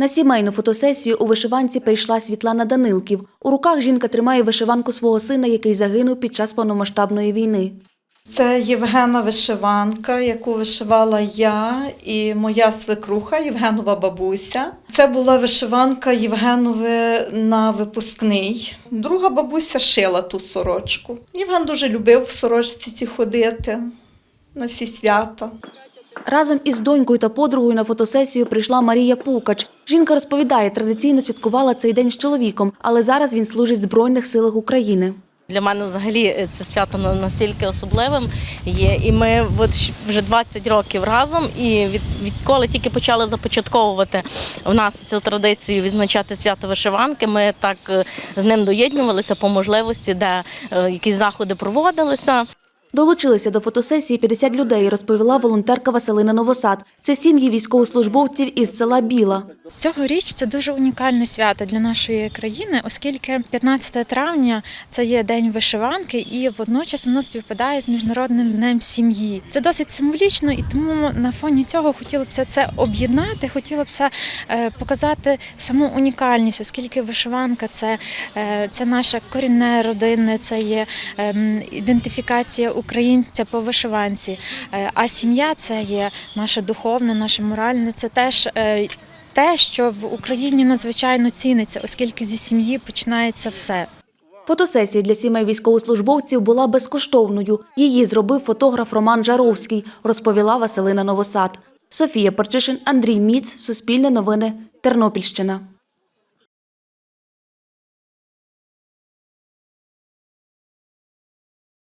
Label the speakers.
Speaker 1: На сімейну фотосесію у вишиванці прийшла Світлана Данилків. У руках жінка тримає вишиванку свого сина, який загинув під час повномасштабної війни.
Speaker 2: Це Євгена вишиванка, яку вишивала я і моя свекруха Євгенова бабуся. Це була вишиванка Євгенове на випускний. Друга бабуся шила ту сорочку. Євген дуже любив в сорочці ці ходити на всі свята.
Speaker 1: Разом із донькою та подругою на фотосесію прийшла Марія Пукач. Жінка розповідає, традиційно святкувала цей день з чоловіком, але зараз він служить в Збройних силах України.
Speaker 3: Для мене взагалі е, це свято настільки особливим є. І ми от вже 20 років разом. І від, відколи тільки почали започатковувати в нас цю традицію відзначати свято вишиванки, ми так е, з ним доєднувалися по можливості, де е, якісь заходи проводилися.
Speaker 1: Долучилися до фотосесії 50 людей, розповіла волонтерка Василина Новосад. Це сім'ї військовослужбовців із села Біла.
Speaker 4: Цьогоріч це дуже унікальне свято для нашої країни, оскільки 15 травня це є день вишиванки, і водночас воно співпадає з міжнародним днем сім'ї. Це досить символічно, і тому на фоні цього хотілося б це об'єднати, хотілося б е, показати саму унікальність, оскільки вишиванка це, е, це наше корінне родинне, це є ем, ідентифікація українця по вишиванці. Е, А сім'я це є наше духовне, наше моральне, це теж. е, те, що в Україні надзвичайно ціниться, оскільки зі сім'ї починається все.
Speaker 1: Фотосесія для сімей військовослужбовців була безкоштовною. Її зробив фотограф Роман Жаровський, розповіла Василина Новосад. Софія Парчишин, Андрій Міц, Суспільне новини, Тернопільщина.